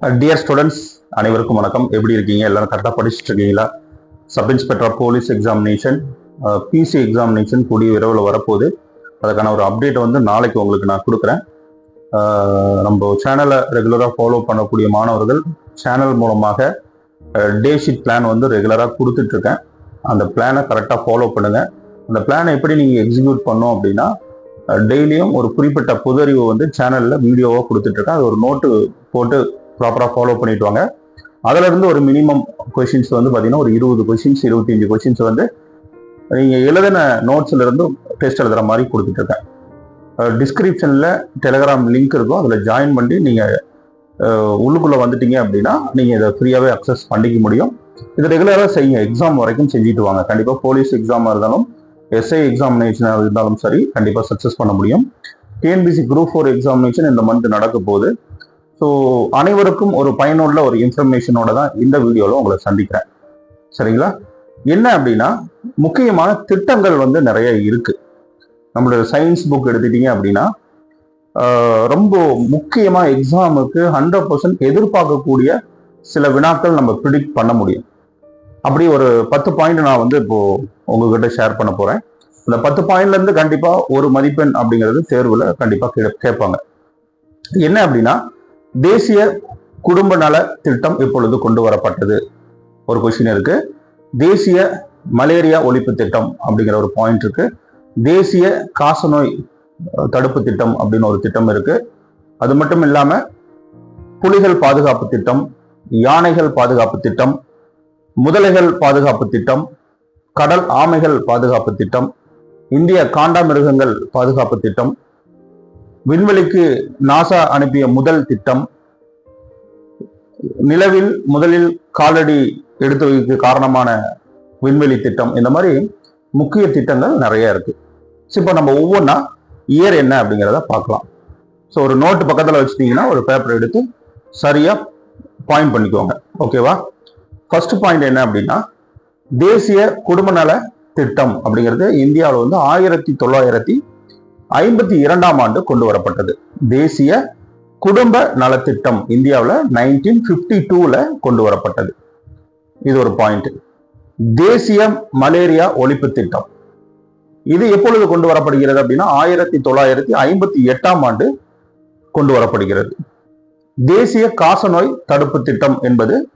Dear students அனைவருக்கும் வணக்கம். எப்படி இருக்கீங்க? எல்லாரும் கரெக்டாக படிச்சுட்டு இருக்கீங்களா sub inspector police examination PC examination கூடிய விரைவில் வரப்போகுது. அதுக்கான ஒரு அப்டேட் வந்து நாளைக்கு உங்களுக்கு நான் கொடுக்குறேன். நம்ம சேனலை ரெகுலராக ஃபாலோ பண்ணக்கூடிய மாணவர்கள் சேனல் மூலமாக டே ஷீட் பிளான் வந்து ரெகுலராக கொடுத்துட்ருக்கேன். அந்த பிளானை கரெக்டாக ஃபாலோ பண்ணுங்கள் அந்த பிளானை எப்படி நீங்கள் எக்ஸிக்யூட் பண்ணோம் அப்படின்னா டெய்லியும் ஒரு குறிப்பிட்ட புதறிவு வந்து சேனலில் வீடியோவாக கொடுத்துட்ருக்கேன். அது ஒரு நோட்டு போட்டு ப்ராப்பராக ஃபாலோ பண்ணிட்டு வாங்க. அதுலேருந்து ஒரு மினிமம் கொஷின்ஸ் வந்து பார்த்தீங்கன்னா ஒரு இருபது கொஷின்ஸ் இருபத்தஞ்சு கொஷின்ஸ் வந்து நீங்கள் எழுதின நோட்ஸ்லேருந்து டெஸ்ட் எழுதுகிற மாதிரி கொடுத்துட்ருக்கேன் டிஸ்கிரிப்ஷனில் டெலகிராம் லிங்க் இருக்கும். அதில் ஜாயின் பண்ணி நீங்கள் உள்ளுக்குள்ளே வந்துட்டீங்க அப்படின்னா நீங்கள் இதை ஃப்ரீயாகவே அக்சஸ் பண்ணிக்க முடியும். இது ரெகுலராக செய்யுங்க. எக்ஸாம் வரைக்கும் செஞ்சுட்டு வாங்க. கண்டிப்பாக போலீஸ் எக்ஸாமாக இருந்தாலும் எஸ்ஐ எக்ஸாமினேஷனாக இருந்தாலும் சரி கண்டிப்பாக சக்ஸஸ் பண்ண முடியும். டிஎன்பிசி குரூப் ஃபோர் எக்ஸாமினேஷன் இந்த மந்த் நடக்க போகுது. ஸோ அனைவருக்கும் ஒரு பயனுள்ள ஒரு இன்ஃபர்மேஷனோட தான் இந்த வீடியோவில் உங்களை சந்திக்கிறேன். சரிங்களா? என்ன அப்படின்னா முக்கியமான திட்டங்கள் வந்து நிறைய இருக்கு. நம்மளோட சயின்ஸ் புக் எடுத்துட்டீங்க அப்படின்னா ரொம்ப முக்கியமாக எக்ஸாமுக்கு ஹண்ட்ரட் பர்சன்ட் எதிர்பார்க்கக்கூடிய சில வினாக்கள் நம்ம ப்ரிடிக்ட் பண்ண முடியும். அப்படி ஒரு பத்து பாயிண்ட் நான் வந்து இப்போ உங்ககிட்ட ஷேர் பண்ண போகிறேன் இந்த பத்து பாயிண்ட்லேருந்து கண்டிப்பாக ஒரு மதிப்பெண் அப்படிங்கிறது தேர்வில் கண்டிப்பாக கே- கேட்பாங்க. என்ன அப்படின்னா தேசிய குடும்ப நல திட்டம் இப்பொழுது கொண்டு வரப்பட்டது. ஒரு கொஸ்டின் இருக்கு. தேசிய மலேரியா ஒழிப்பு திட்டம் அப்படிங்கிற ஒரு பாயிண்ட் இருக்கு. தேசிய காசநோய் தடுப்பு திட்டம் அப்படின்னு ஒரு திட்டம் இருக்கு. அது மட்டும் இல்லாம புலிகள் பாதுகாப்பு திட்டம் யானைகள் பாதுகாப்பு திட்டம் முதலைகள் பாதுகாப்பு திட்டம் கடல் ஆமைகள் பாதுகாப்பு திட்டம் இந்திய காண்டாமிருகங்கள் பாதுகாப்பு திட்டம் விண்வெளிக்கு நாசா அனுப்பிய முதல் திட்டம் நிலவில் முதலில் காலடி எடுத்து வைக்க காரணமான விண்வெளி திட்டம். இந்த மாதிரி முக்கிய திட்டங்கள் நிறைய இருக்கு. இப்போ நம்ம ஒவ்வொன்றா இயர் என்ன அப்படிங்கிறத பார்க்கலாம். ஸோ ஒரு நோட்டு பக்கத்தில் வச்சுட்டீங்கன்னா ஒரு பேப்பர் எடுத்து சரியாக பாயிண்ட் பண்ணிக்கோங்க. ஓகேவா ஃபர்ஸ்ட் பாயிண்ட் என்ன அப்படின்னா தேசிய குடும்ப நல திட்டம் அப்படிங்கிறது இந்தியாவில் வந்து ஆயிரத்தி தொள்ளாயிரத்தி ஐம்பத்தி இரண்டாம் ஆண்டு கொண்டு வரப்பட்டது தேசிய குடும்ப நலத்திட்டம் இந்தியாவில் நைன்டீன் ஃபிஃப்டி டூவில் கொண்டு வரப்பட்டது இது ஒரு பாயிண்ட் தேசிய மலேரியா ஒழிப்பு திட்டம். இது எப்பொழுது கொண்டு வரப்படுகிறது அப்படின்னா ஆயிரத்தி தொள்ளாயிரத்தி ஐம்பத்தி எட்டாம் ஆண்டு கொண்டு வரப்படுகிறது தேசிய காசநோய் தடுப்பு திட்டம் என்பது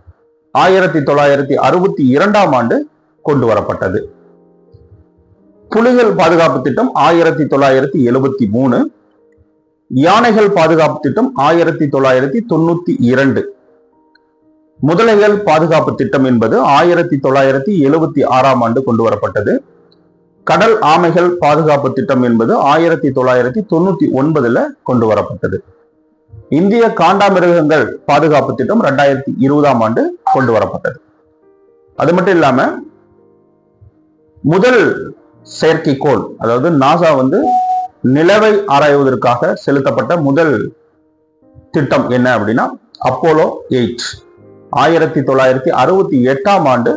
ஆயிரத்தி தொள்ளாயிரத்தி அறுபத்தி இரண்டாம் ஆண்டு கொண்டு வரப்பட்டது புலிகள் பாதுகாப்பு திட்டம் ஆயிரத்தி தொள்ளாயிரத்தி எழுபத்தி மூணு. யானைகள் பாதுகாப்பு திட்டம் ஆயிரத்தி தொள்ளாயிரத்தி தொண்ணூத்தி இரண்டு. முதலைகள் பாதுகாப்பு திட்டம் என்பது ஆயிரத்தி தொள்ளாயிரத்தி எழுபத்தி ஆறாம் ஆண்டு கொண்டு வரப்பட்டது. கடல் ஆமைகள் பாதுகாப்பு திட்டம் என்பது ஆயிரத்தி தொள்ளாயிரத்தி தொண்ணூத்தி ஒன்பதுல கொண்டு வரப்பட்டது. இந்திய காண்டாமிருகங்கள் பாதுகாப்பு திட்டம் ரெண்டாயிரத்தி இருபதாம் ஆண்டு கொண்டு வரப்பட்டது. அது மட்டும் இல்லாம முதல் செயற்கைக்கோள். அதாவது நாசா வந்து நிலவை ஆராய்வதற்காக செலுத்தப்பட்ட முதல் திட்டம் என்ன அப்படின்னா அப்போலோ எயிட் ஆயிரத்தி தொள்ளாயிரத்தி அறுபத்தி எட்டாம் ஆண்டு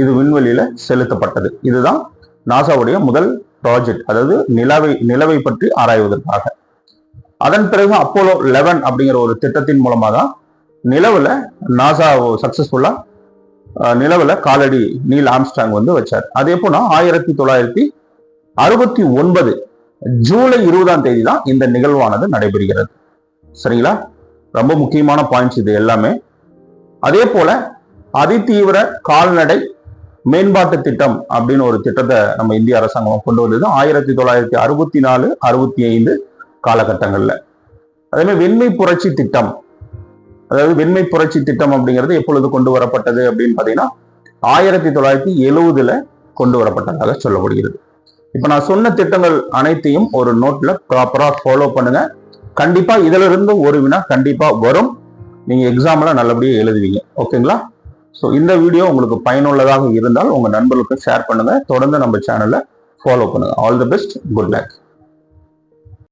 இது விண்வெளியில செலுத்தப்பட்டது. இதுதான் நாசாவுடைய முதல் ப்ராஜெக்ட் அதாவது நிலவை நிலவை பற்றி ஆராய்வதற்காக. அதன் பிறகு அப்போலோ லெவன் அப்படிங்கிற ஒரு திட்டத்தின் மூலமாக தான் நிலவுல நாசா சக்சஸ்ஃபுல்லா நிலவில் காலடி நீல் ஆம்ஸ்டாங் வந்து வச்சார். அது எப்போனா ஆயிரத்தி தொள்ளாயிரத்தி அறுபத்தி ஒன்பது ஜூலை இருபதாம் தேதி தான் இந்த நிகழ்வானது நடைபெறுகிறது. சரிங்களா? ரொம்ப முக்கியமான பாயிண்ட்ஸ் இது எல்லாமே. அதே போல அதிதீவிர கால்நடை மேம்பாட்டு திட்டம் அப்படின்னு ஒரு திட்டத்தை நம்ம இந்திய அரசாங்கம் கொண்டு வந்தது ஆயிரத்தி தொள்ளாயிரத்தி அறுபத்தி நாலு அறுபத்தி ஐந்து காலகட்டங்களில். அதேமாதிரி வெண்மை புரட்சி திட்டம் அதாவது வெண்மை புரட்சி திட்டம் அப்படிங்கிறது எப்பொழுது கொண்டு வரப்பட்டது அப்படின்னு பாத்தீங்கன்னா ஆயிரத்தி தொள்ளாயிரத்தி எழுவதுல கொண்டு வரப்பட்டதாக சொல்லப்படுகிறது. இப்போ நான் சொன்ன திட்டங்கள் அனைத்தையும் ஒரு நோட்ல ப்ராப்பரா ஃபாலோ பண்ணுங்க. கண்டிப்பா இதுல இருந்து ஒரு வினா கண்டிப்பா வரும். நீங்க எக்ஸாம்ல நல்லபடியாக எழுதுவீங்க. ஓகேங்களா ஸோ இந்த வீடியோ உங்களுக்கு பயனுள்ளதாக இருந்தால் உங்க நண்பர்களுக்கு ஷேர் பண்ணுங்க. தொடர்ந்து நம்ம சேனலை ஃபாலோ பண்ணுங்க. All the best good luck